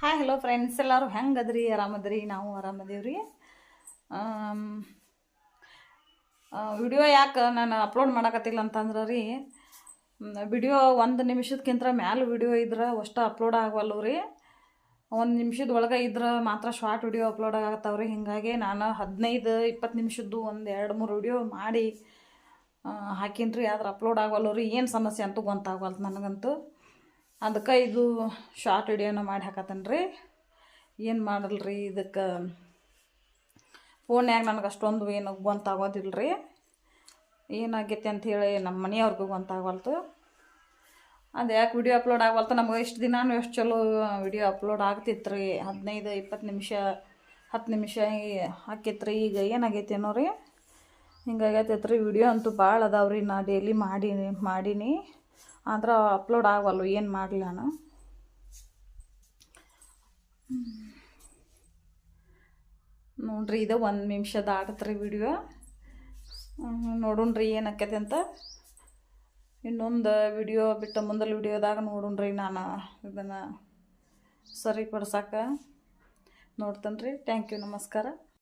Hi hello friends ಎಲ್ಲರೂ ಹೆಂಗೆ ಅದ್ರಿ ಆರಾಮದ್ರಿ? ನಾವು ಆರಾಮದೇವ್ರಿ. ವಿಡಿಯೋ ಯಾಕೆ ನಾನು ಅಪ್ಲೋಡ್ ಮಾಡಕತ್ತಿಲ್ಲ ಅಂತಂದ್ರೆ ರೀ ವಿಡಿಯೋ ಒಂದು ನಿಮಿಷದಕ್ಕಿಂತ ಮ್ಯಾಲೆ ವಿಡಿಯೋ ಇದ್ರೆ ಅಷ್ಟು ಅಪ್ಲೋಡ್ ಆಗವಲ್ಲ ರೀ. ಒಂದು ನಿಮಿಷದ ಒಳಗೆ ಇದ್ರೆ ಮಾತ್ರ ಶಾರ್ಟ್ ವಿಡಿಯೋ ಅಪ್ಲೋಡ್ ಆಗತ್ತವ್ರಿ. ಹೀಗಾಗಿ ನಾನು ಹದಿನೈದು, ಇಪ್ಪತ್ತು ನಿಮಿಷದ್ದು ಒಂದು ಎರಡು ಮೂರು ವಿಡಿಯೋ ಮಾಡಿ ಹಾಕಿನ್ರಿ. ಆದ್ರೆ ಅಪ್ಲೋಡ್ ಆಗವಲ್ಲ ರೀ. ಏನು ಸಮಸ್ಯೆ ಅಂತೂ ಗೊತ್ತಾಗವಲ್ತು ನನಗಂತೂ. ಅದಕ್ಕೆ ಇದು ಶಾರ್ಟ್ ವಿಡಿಯೋನ ಮಾಡಿ ಹಾಕತ್ತೇನೆ ರೀ ಏನು ಮಾಡಲ್ರಿ ಇದಕ್ಕೆ? ಫೋನ್ಯಾಗ ನನಗೆ ಅಷ್ಟೊಂದು ಏನು ಗೊತ್ತಾಗೋದಿಲ್ಲ ರೀ ಏನಾಗೈತಿ ಅಂಥೇಳಿ ನಮ್ಮ ಮನೆಯವ್ರಿಗೂ ಗೊಂತಾಗವಲ್ತು ಅದು ಯಾಕೆ ವಿಡಿಯೋ ಅಪ್ಲೋಡ್ ಆಗವಲ್ತು? ನಮ್ಗೆ ಇಷ್ಟು ದಿನಾನು ಎಷ್ಟು ಚಲೋ ವಿಡಿಯೋ ಅಪ್ಲೋಡ್ ಆಗ್ತಿತ್ತು ರೀ ಹದಿನೈದು, ಇಪ್ಪತ್ತು ನಿಮಿಷ, ಹತ್ತು ನಿಮಿಷ ಹಾಕಿತ್ತು ರೀ ಈಗ ಏನಾಗೈತೆ ಏನೋ ರೀ ಹಿಂಗಾಗೈತೈತೆ ರೀ ವಿಡಿಯೋ ಅಂತೂ ಭಾಳ ಅದಾವೆ ರೀ ನಾ ಡೈಲಿ ಮಾಡಿ, ಮಾಡೀನಿ. ಆದ್ರೆ ಅಪ್ಲೋಡ್ ಆಗವಲ್ಲು, ಏನು ಮಾಡಲಿ ನಾನು. ನೋಡ್ರಿ, ಇದು ಒಂದು ನಿಮಿಷದ ಆಡತ್ರಿ ವಿಡಿಯೋ ನೋಡೋಣ್ರಿ ಏನಕ್ಕೈತೆ ಅಂತ. ಇನ್ನೊಂದು ವಿಡಿಯೋ ಬಿಟ್ಟು ಮುಂದಲ ವಿಡಿಯೋದಾಗ ನೋಡೋಣ್ರಿ ನಾನು ಇದನ್ನು ಸರಿಪಡ್ಸಕ್ಕೆ ನೋಡ್ತೇನೆ ರೀ ಥ್ಯಾಂಕ್ ಯು ನಮಸ್ಕಾರ.